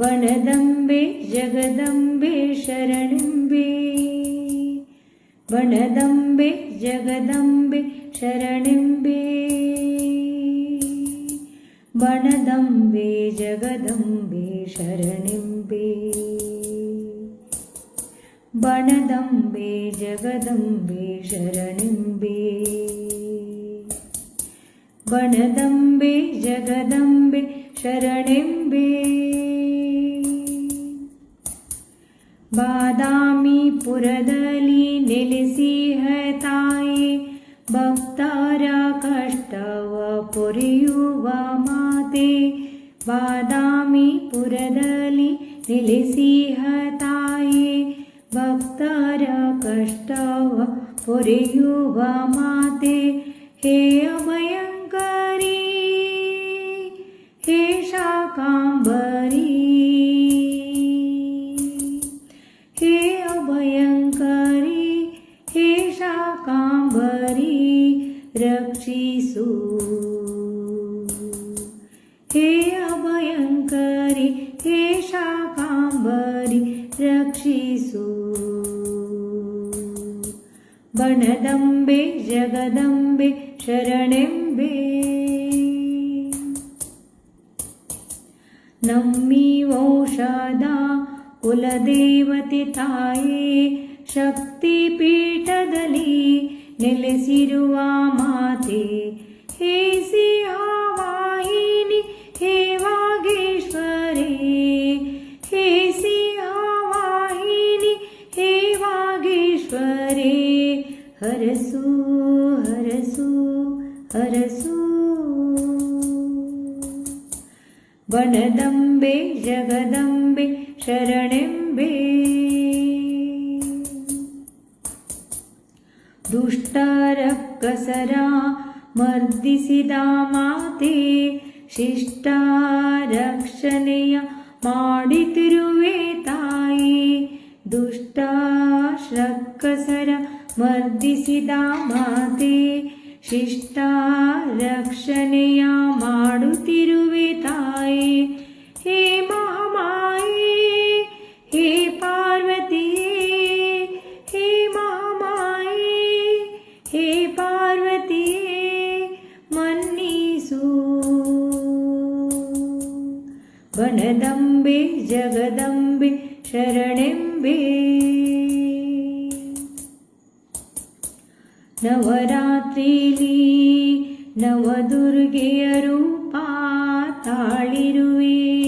वनदम्बे जगदम्बे शरणिम्बे वनदम्बे जगदम्बे शरणिम्बे वनदम्बे जगदम्बे शरणिम्बे वनदम्बे जगदम्बे शरणिम्बे वनदम्बे जगदम्बे शरणिम्बे ಬಾದಾಮಿ ಪುರದಲ್ಲಿ ನೆಲೆಸಿಹ ತಾಯಿ ಭಕ್ತರ ಕಷ್ಟವ ಪೊರೆಯುವ ಮಾತೆ ಬಾದಾಮಿ ಪುರದಲ್ಲಿ ನೆಲೆಸಿಹ ತಾಯಿ ಭಕ್ತರ ಕಷ್ಟವ ಪೊರೆಯುವ ಮಾತೆ ಹೇ ಅಭಯಂಕರಿ हे अभयङ्करि हे शाकाम्बरि रक्षिषु वणदम्बे जगदम्बे शरणेम्बे। नम्मी औषदा कुलदेवति ताये शक्तिपीठदलि ನೆಲೆಸಿರುವ ಮಾತೆ ಹೇ ಸಿಂಹವಾಹಿನಿ ಹೇ ವಾಗೇಶ್ವರೇ ಹೇ ಸಿಂಹವಾಹಿನಿ ಹೇ ವಾಗೇಶ್ವರೇ ಹರಸು ಹರಸು ಹರಸು वनदम्बे जगदम्बे शरणेम्बे ದುಷ್ಟರಕ್ಕಸರ ಮರ್ದಿಸಿದ ಮಾತೆ ಶಿಷ್ಟ ರಕ್ಷಣೆಯ ಮಾಡಿತಿರುವೆ ತಾಯಿ ದುಷ್ಟ ರಕ್ಕಸರ ಮರ್ದಿಸಿದ ಮಾತೆ ಶಿಷ್ಟ ರಕ್ಷಣೆಯ ವನದಂಬೆ ಜಗದಂಬೆ ಶರಣೆಂಬೆ. ನವರಾತ್ರಿಲಿ ನವದುರ್ಗೆಯ ರೂಪ ತಾಳಿರುವೆ.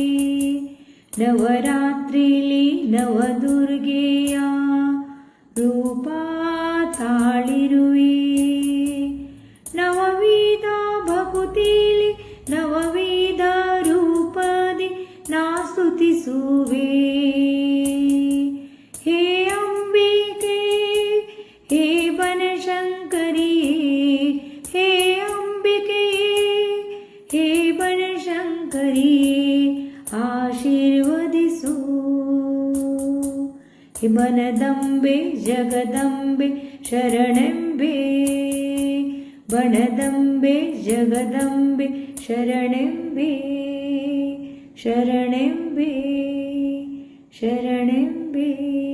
ನವರಾತ್ರಿಲಿ ನವದುರ್ಗೆಯ े हे अम्बिके हे बनशङ्करि हे अम्बिके हे बनशङ्करि आशीर्वदिसु हि मनदम्बे जगदम्बे शरणम्बे। बनदम्बे जगदम्बे शरणम्बे। शरणेम्बे शरणेम्बे